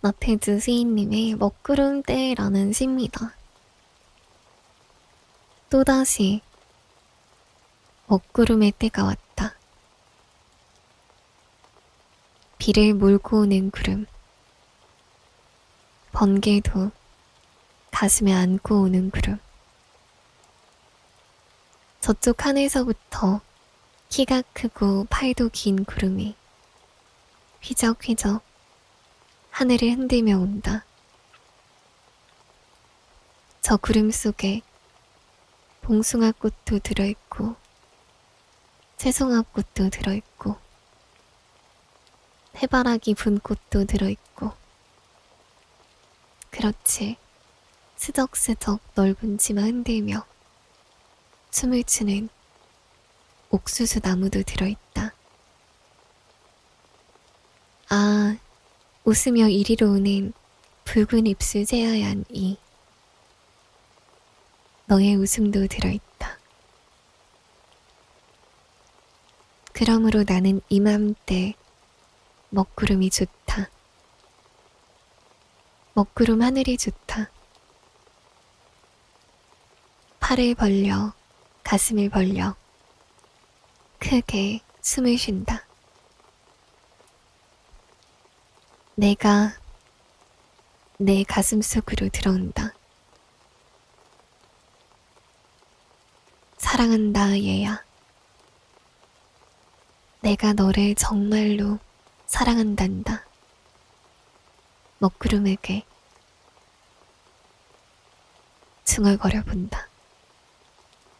나태주 시인님의 먹구름대라는 시입니다. 또다시 먹구름의 때가 왔다. 비를 몰고 오는 구름. 번개도 가슴에 안고 오는 구름. 저쪽 하늘서부터 키가 크고 팔도 긴 구름이 휘적휘적 하늘을 흔들며 온다. 저 구름 속에 봉숭아 꽃도 들어있고 채송화 꽃도 들어있고 해바라기 분 꽃도 들어있고 그렇지 스적스적 넓은 치마 흔들며 춤을 추는 옥수수 나무도 들어있다. 아, 웃으며 이리로 오는 붉은 입술 새하얀 이. 너의 웃음도 들어있다. 그러므로 나는 이맘때 먹구름이 좋다. 먹구름 하늘이 좋다. 팔을 벌려, 가슴을 벌려, 크게 숨을 쉰다. 내가 내 가슴 속으로 들어온다. 사랑한다, 얘야. 내가 너를 정말로 사랑한단다. 먹구름에게 중얼거려 본다.